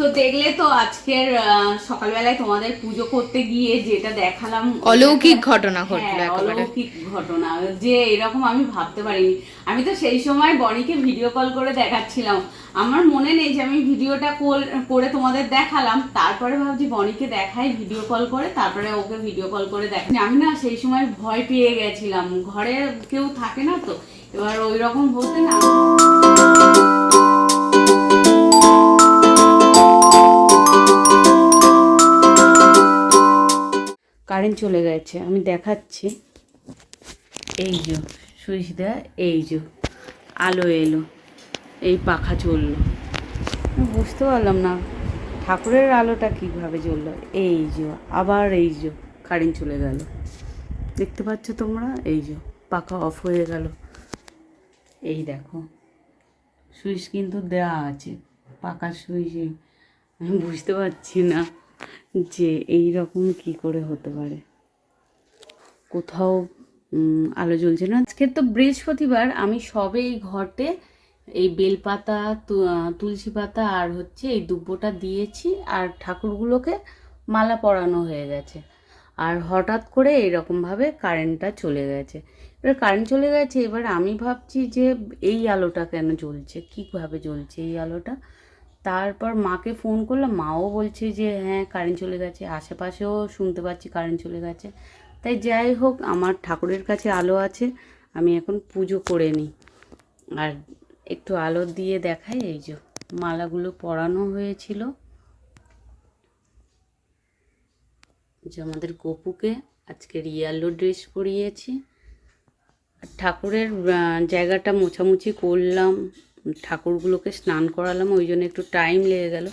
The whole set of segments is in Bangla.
তো দেখলে তো আজকের সকালবেলায় তোমাদের পুজো করতে গিয়ে যেটা দেখালাম অলৌকিক ঘটনা ঘটলো হ্যাঁ, অলৌকিক ঘটনা যে এরকম আমি ভাবতে পারিনি। আমি তো সেই সময় বনিকে ভিডিও কল করে দেখাচ্ছিলাম। আমার মনে নেই যে আমি ভিডিওটা কল- করে তোমাদের দেখালাম। তারপরে ভাবছি বনিকে দেখাই ভিডিও কল করে তারপরে ওকে ভিডিও কল করে দেখাই। আমি না সেই সময় ভয় পেয়ে গেছিলাম। ঘরে কেউ থাকে না তো এবার ওই রকম বলতে না কারেন্ট চলে গেছে, আমি দেখাচ্ছি। এই যে সুইচ দেয়া এই যে, আলো এলো, এই পাখা চলল। বুঝতে পারলাম না, ঠাকুরের আলোটা কীভাবে জ্বললো। এই যে, আবার এই যে কারেন্ট চলে গেল। দেখতে পাচ্ছ তোমরা? এই যে, পাখা অফ হয়ে গেল। এই দেখো সুইচ কিন্তু দেওয়া আছে পাকার সুইচ আমি বুঝতে পারছি না। যে এই রকম কি করে হতে পারে? কোথাও আলো জ্বলছে না। আজকে তো বৃহস্পতিবার, আমি সবে এই ঘটে এই বেলপাতা তুলসী পাতা আর হচ্ছে এই দুব্বোটা দিয়েছি আর ঠাকুরগুলোকে মালা পরানো হয়ে গেছে। আর হঠাৎ করে এরকমভাবে কারেন্টটা চলে গেছে। এবার কারেন্ট চলে গেছে, এবার আমি ভাবছি যে এই আলোটা কেন জ্বলছে? কীভাবে জ্বলছে এই আলোটা? তারপর মাকে ফোন করলাম, মাও বলছে যে হ্যাঁ কারেন্ট চলে গেছে। আশেপাশেও শুনতে পাচ্ছি কারেন্ট চলে গেছে। তাই যাই হোক, আমার ঠাকুরের কাছে আলো আছে, আমি এখন পুজো করে নিই। আর একটু আলো দিয়ে দেখাই, এই যে মালাগুলো পরানো হয়েছিল। যে আমাদের গপুকে আজকে রিয়ালো ড্রেস পরিয়েছি। ঠাকুরের জায়গাটা মোছামুছি করলাম। ঠাকুরগুলোকে স্নান করালাম, ওই জন্য একটু টাইম লেগে গেল।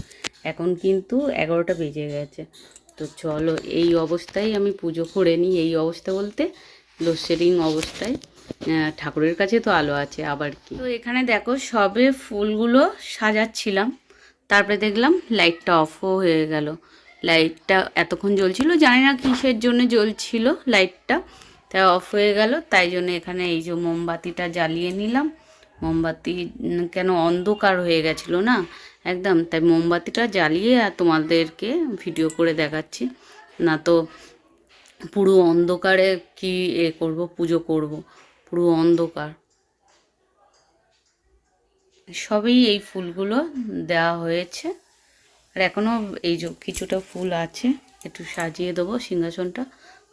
এখন কিন্তু এগারোটা বেজে গেছে। তো চলো, এই অবস্থায় আমি পুজো করে নিই। এই অবস্থা বলতে লোডশেডিং অবস্থায় ঠাকুরের কাছে তো আলো আছে, আবার কি? তো এখানে দেখো, সবে ফুলগুলো সাজাচ্ছিলাম। তারপরে দেখলাম লাইটটা অফও হয়ে গেল। লাইটটা এতক্ষণ জ্বলছিল, জানি না কিসের জন্য জ্বলছিল লাইটটা তাই অফ হয়ে গেল, তাই জন্য এখানে এই যে মোমবাতিটা জ্বালিয়ে নিলাম। মোমবাতি কেন অন্ধকার হয়ে গেছিল না? একদম, তাই মোমবাতিটা জ্বালিয়ে আর তোমাদেরকে ভিডিও করে দেখাচ্ছি। না তো, পুরো অন্ধকারে কি এ করব, পুজো করব? পুরো অন্ধকার। সবই এই ফুলগুলো দেওয়া হয়েছে। আর এখনও এই যে কিছুটা ফুল আছে, একটু সাজিয়ে দেবো সিংহাসনটা,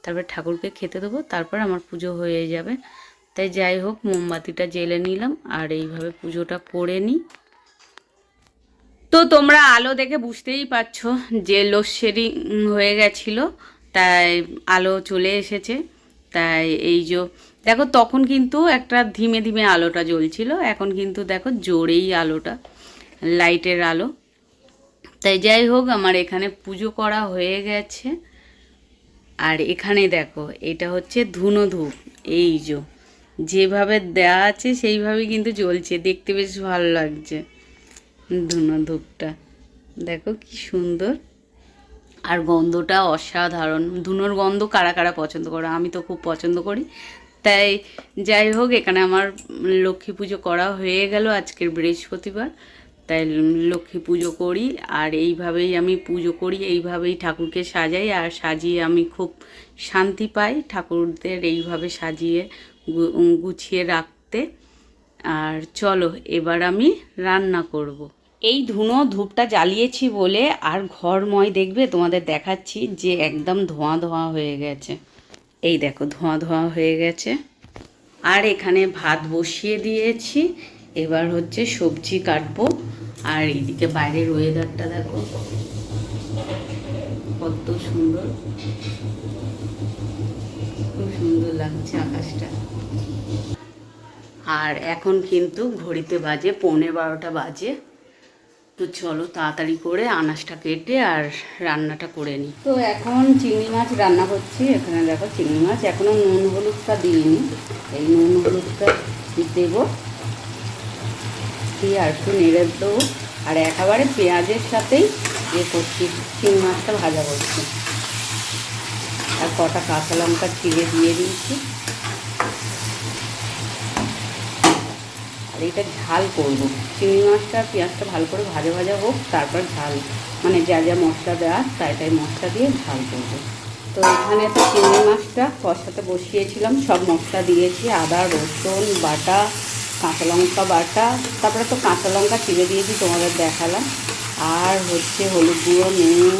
তারপরে ঠাকুরকে খেতে দেবো, তারপর আমার পুজো হয়ে যাবে। তাই যাই হোক, মোমবাতিটা জেলে নিলাম আর এইভাবে পুজোটা করে নিই। তো তোমরা আলো দেখে বুঝতেই পারছ যে লোডশেডিং হয়ে গেছিল, তাই আলো চলে এসেছে। তাই এই যে, দেখো তখন কিন্তু একটা ধীমে ধীমে আলোটা জ্বলছিল, এখন কিন্তু দেখো জোরেই আলোটা, লাইটের আলো। তাই যাই হোক, আমার এখানে পুজো করা হয়ে গেছে। আর এখানে দেখো, এটা হচ্ছে ধুনো ধূপ, এই যে। যেভাবে দেওয়া আছে সেইভাবে কিন্তু জ্বলছে। দেখতে বেশ ভালো লাগছে ধুনো ধূপটা দেখো কি সুন্দর। আর গন্ধটা অসাধারণ। ধুনোর গন্ধ কারা কারা পছন্দ করে? আমি তো খুব পছন্দ করি। তাই যাই হোক, এখানে আমার লক্ষ্মী পুজো করা হয়ে গেল আজকের বৃহস্পতিবার। তাই লক্ষ্মী পুজো করি আর এইভাবেই আমি পুজো করি, এইভাবেই ঠাকুরকে সাজাই। আর সাজিয়ে আমি খুব শান্তি পাই ঠাকুরদের এইভাবে সাজিয়ে গুছিয়ে রাখতে। আর চলো, এবার আমি রান্না করব। এই ধুনো ধূপটা জ্বালিয়েছি বলে আর ঘরময় দেখবে, তোমাদের দেখাচ্ছি যে একদম ধোঁয়া ধোঁয়া হয়ে গেছে। এই দেখো, ধোঁয়া ধোঁয়া হয়ে গেছে। আর এখানে ভাত বসিয়ে দিয়েছি। এবার হচ্ছে সবজি কাটবো। আর এইদিকে বাইরের ওয়েদারটা দেখো, কত সুন্দর। খুব সুন্দর লাগছে আকাশটা। আর এখন কিন্তু ঘড়িতে বাজে পৌনে বারোটা বাজে। তো চলো তাড়াতাড়ি করে আনাজটা কেটে আর রান্নাটা করে নিই তো এখন চিংড়ি মাছ রান্না করছি। এখানে দেখো চিংড়ি মাছ। এখনও নুন হলুদটা দিইনি। এই নুন হলুদটা দেবো। দিয়ে আর একটু নেড়ে দেবো। আর একেবারে পেঁয়াজের সাথেই এ করছি। চিংড়ি মাছটা ভাজা করছি। আর কটা কাঁচা লঙ্কা চিড়ে দিয়ে দিয়েছি। এইটা ঝাল করব। চিংড়ি মাছটা পেঁয়াজটা ভালো করে ভাজা ভাজা হোক, তারপর ঝাল। মানে যা যা মশলা দেওয়া তাই তাই মশলা দিয়ে ঝাল করব। তো এখানে তো চিংড়ি মাছটা কষাতে বসিয়েছিলাম, সব মশলা দিয়েছি। আদা, রসুন, বাটা, কাঁচা লঙ্কা বাটা, তারপরে তো কাঁচা লঙ্কা চিড়ে দিয়েছি, তোমাদের দেখালাম। আর হচ্ছে হলুদ গুঁড়ো, নুন,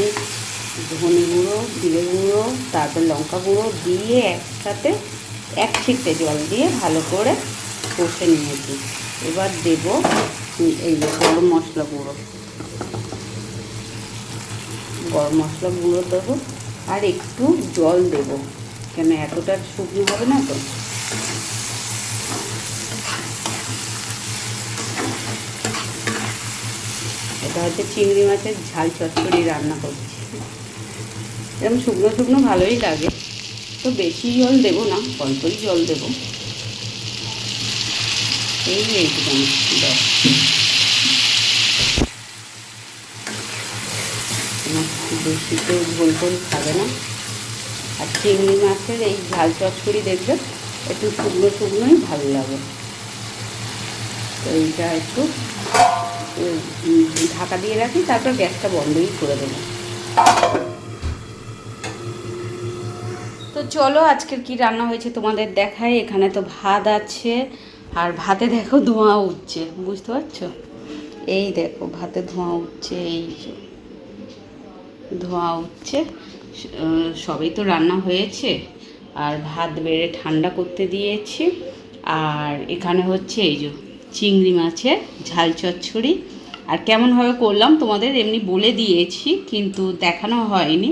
ধনে গুঁড়ো, জিরে গুঁড়ো, তারপর লঙ্কা গুঁড়ো দিয়ে একসাথে এক ছিটে জল দিয়ে ভালো করে কষে নিয়েছি। এবার দেব এই যে গরম মশলা গুঁড়ো। গরম মশলা গুঁড়ো দেবো আর একটু জল দেব। কেন এতটা শুকনো হবে না তো? এটা হচ্ছে চিংড়ি মাছের ঝাল চচ্চড়ি রান্না করছি। এরকম শুকনো শুকনো ভালোই লাগে। তো বেশি জল দেবো না, অল্পই জল দেবো। এই এইটুখানি ব্যাস বেশি তো ঝোল টোল খাবে না। আর চিংড়ি মাছের এই ঝাল চচ্চড়ি দেখবে, একটু শুকনো শুকনোই ভালো লাগে। তো এইটা একটু ঢাকা দিয়ে রাখি, তারপর গ্যাসটা বন্ধই করে দেবো। তো চলো, আজকের কি রান্না হয়েছে তোমাদের দেখায় এখানে তো ভাত আছে আর ভাতে দেখো ধোঁয়া উঠছে, বুঝতে পারছ? এই দেখো, ভাতে ধোঁয়া উঠছে, এই ধোঁয়া উঠছে। সবই তো রান্না হয়েছে। আর ভাত বেড়ে ঠান্ডা করতে দিয়েছি। আর এখানে হচ্ছে এই যে চিংড়ি মাছের ঝাল চচ্ছড়ি আর কেমনভাবে করলাম, তোমাদের এমনি বলে দিয়েছি, কিন্তু দেখানো হয়নি।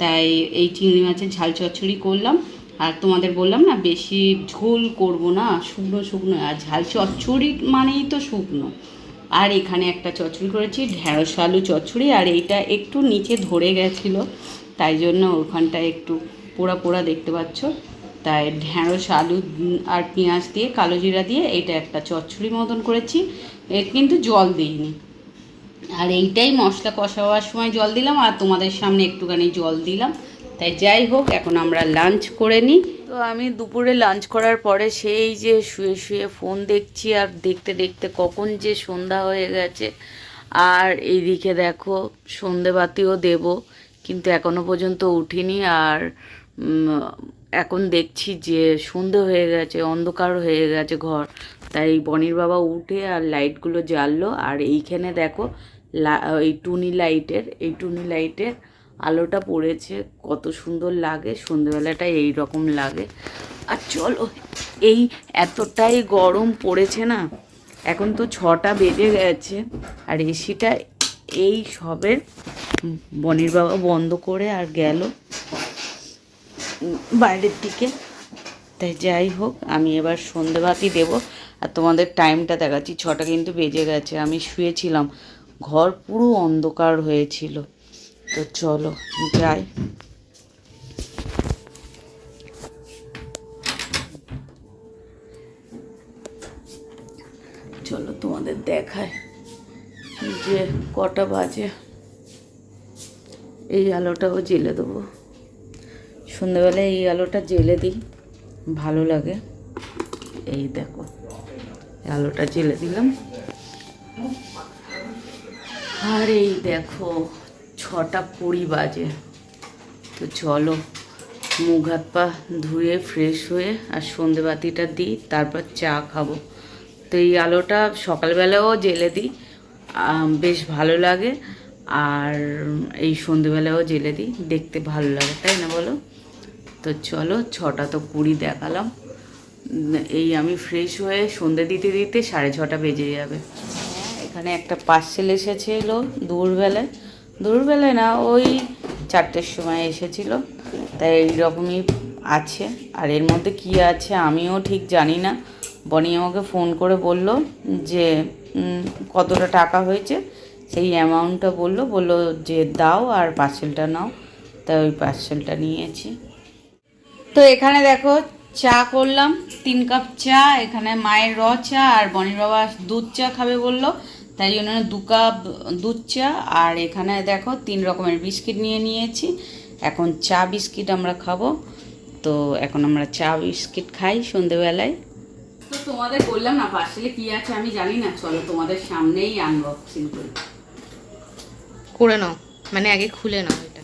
তাই এই চিংড়ি মাছের ঝাল চচ্চড়ি করলাম। আর তোমাদের বললাম না, বেশি ঝোল করব না, শুকনো শুকনো, আর ঝাল চচ্চড়ি মানেই তো শুকনো। আর এখানে একটা চচ্চড়ি করেছি, ঢেঁড়স, আলু, চচ্চড়ি, আর এইটা একটু নিচে ধরে গেছিল, তাই জন্য ওখানটা একটু পোড়া পোড়া দেখতে পাচ্ছ। তাই ঢেঁড়স, আলু আর পেঁয়াজ দিয়ে, কালো জিরা দিয়ে এটা একটা চচ্চড়ি মতন করেছি কিন্তু জল দিইনি। আর এইটাই মশলা কষাবার সময় জল দিলাম, আর তোমাদের সামনে একটুখানি জল দিলাম। তাই যাই হোক, এখন আমরা লাঞ্চ করে নিই তো আমি দুপুরে লাঞ্চ করার পরে সেই যে শুয়ে শুয়ে ফোন দেখছি আর দেখতে দেখতে কখন যে সন্ধ্যা হয়ে গেছে। আর এইদিকে দেখো সন্ধেবাতিও দেব, কিন্তু এখনও পর্যন্ত উঠিনি। আর এখন দেখছি যে সন্ধে হয়ে গেছে, অন্ধকার হয়ে গেছে ঘর। তাই বনির বাবা উঠে আর লাইটগুলো জ্বাললো। আর এইখানে দেখো, লা- এই টুনি লাইটের এই টুনি লাইটের আলোটা পড়েছে, কত সুন্দর লাগে, সন্ধেবেলাটা এই রকম লাগে। আর চলো এই এতটাই গরম পড়েছে না, এখন তো ছটা বেজে গেছে, আর এসিটা এই সবে বনির বাবা বন্ধ করে আর গেল। বাইরের দিকে। তাই যাই হোক, আমি এবার সন্ধেবাতি দেব। আর তোমাদের টাইমটা দেখাচ্ছি, ছটা কিন্তু বেজে গেছে, আমি শুয়েছিলাম, ঘর পুরো অন্ধকার হয়েছিল। তো চলো, যাই। চলো তোমাদের দেখায় যে কটা বাজে। এই আলোটাও জেলে দেবো। সন্ধ্যেবেলায় এই আলোটা জেলে দিই, ভালো লাগে। এই দেখো আলোটা জেলে দিলাম। আর এই দেখো ছটা কুড়ি বাজে। তো চলো, মুখ হাত পা ধুয়ে ফ্রেশ হয়ে আর সন্ধেবাতিটা দিই, তারপর চা খাব। তো এই আলোটা সকালবেলাও জেলে দিই বেশ ভালো লাগে। আর এই সন্ধেবেলাও জেলে দিই, দেখতে ভালো লাগে, তাই না বলো? তো চলো, ছটা তো কুড়ি দেখালাম। এই আমি ফ্রেশ হয়ে সন্ধে দিতে দিতে সাড়ে ছটা বেজে যাবে। এখানে একটা পার্সেল এসেছিল দুপুরবেলায়। দুপুরবেলায় না, ওই চারটের সময় এসেছিল। তাই এইরকমই আছে। আর এর মধ্যে কি আছে আমিও ঠিক জানি না। বনি আমাকে ফোন করে বলল যে কতটা টাকা হয়েছে? সেই অ্যামাউন্টটা বলল। বলল যে, দাও আর পার্সেলটা নাও। তাই ওই পার্সেলটা নিয়েছি। তো এখানে দেখো, চা করলাম, তিন কাপ চা, এখানে মায়ের র চা, আর বনির বাবা দুধ চা খাবে বলল। তাই জন্য দু কাপ দুধ চা আর এখানে দেখো তিন রকমের বিস্কিট নিয়ে নিয়েছি। এখন চা বিস্কিট আমরা খাব। তো এখন আমরা চা বিস্কিট খাই সন্ধেবেলায়। তো তোমাদের বললাম না পার্সেলে কি আছে আমি জানি না। চলো তোমাদের সামনেই আনবক্সিং করি। করে নাও। মানে আগে খুলে নাও এটা।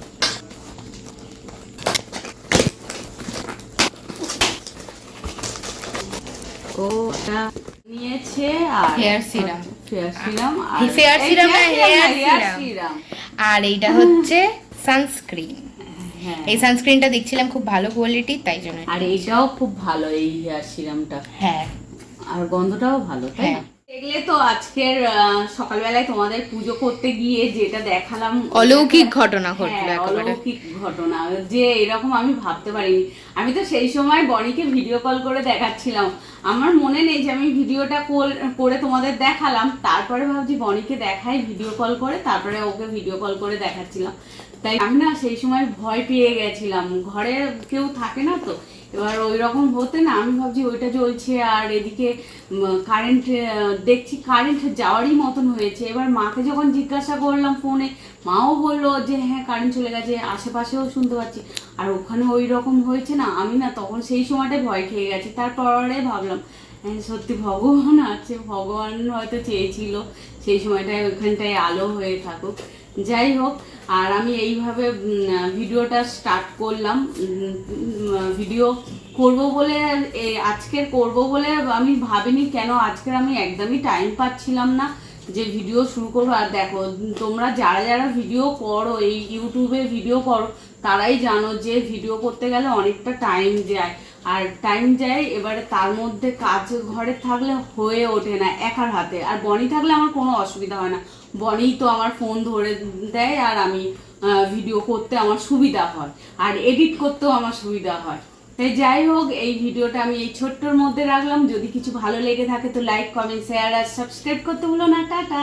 ও এটা নিয়েছে আর সিরাম আর না, এইটা হচ্ছে সানস্ক্রিন হ্যাঁ। এই সানস্ক্রিনটা দেখছিলাম খুব ভালো কোয়ালিটির তাই জন্য আর এইটাও খুব ভালো এই হেয়ার সিরামটা হ্যাঁ। আর গন্ধটাও ভালো তাই হ্যাঁ। দেখলে তো আজকের সকালবেলায় তোমাদের পুজো করতে গিয়ে যেটা দেখালাম অলৌকিক ঘটনা ঘটলো হ্যাঁ, অলৌকিক ঘটনা। যে এরকম আমি ভাবতে পারিনি। আমি তো সেই সময় বনিকে ভিডিও কল করে দেখাচ্ছিলাম। আমার মনে নেই যে আমি ভিডিওটা কল- করে তোমাদের দেখালাম। তারপরে ভাবছি বনিকে দেখাই ভিডিও কল করে তারপরে ওকে ভিডিও কল করে দেখাচ্ছিলাম। তাই আমি না সেই সময় ভয় পেয়ে গেছিলাম। ঘরে কেউ থাকে না তো। এবার ওই রকম হতে না, আমি ভাবছি ওইটা জ্বলছে আর এদিকে কারেন্ট দেখছি কারেন্ট যাওয়ারই মতন হয়েছে। এবার মাকে যখন জিজ্ঞাসা করলাম ফোনে মাও বলল যে হ্যাঁ কারেন্ট চলে গেছে, আশেপাশেও শুনতে পাচ্ছি। আর ওখানে ওই রকম হয়েছে না, আমি না তখন সেই সময়টায় ভয় খেয়ে গেছি। তারপরে ভাবলাম হ্যাঁ সত্যি ভগবান আছে, ভগবান হয়তো চেয়েছিল, সেই সময়টায় ওইখানটায় আলো হয়ে থাকুক। যাই হোক আর আমি এইভাবে ভিডিওটা স্টার্ট করলাম। ভিডিও করব বলে আজকের করব বলে আমি ভাবিনি কেন আজকের আমি একদমই টাইম পাচ্ছিলাম না যে ভিডিও শুরু করব। আর দেখো, তোমরা যারা যারা ভিডিও করো, এই ইউটিউবে ভিডিও করো, তারাই জানো যে ভিডিও করতে গেলে অনেকটা টাইম যায়। আর টাইম যায়, এবারে তার মধ্যে কাজ ঘরে থাকলে হয়ে ওঠে না একার হাতে। আর বনি থাকলে আমার কোনো অসুবিধা হয় না। বনি তো আমার ফোন ধরে দেয় আর আমি ভিডিও করতে আমার সুবিধা হয়। আর এডিট করতেও আমার সুবিধা হয়। তাই যাই হোক, এই ভিডিওটা আমি এই ছোট্টর মধ্যে রাখলাম। যদি কিছু ভালো লেগে থাকে তো লাইক কমেন্ট শেয়ার আর সাবস্ক্রাইব করতে ভুলো না। টাটা!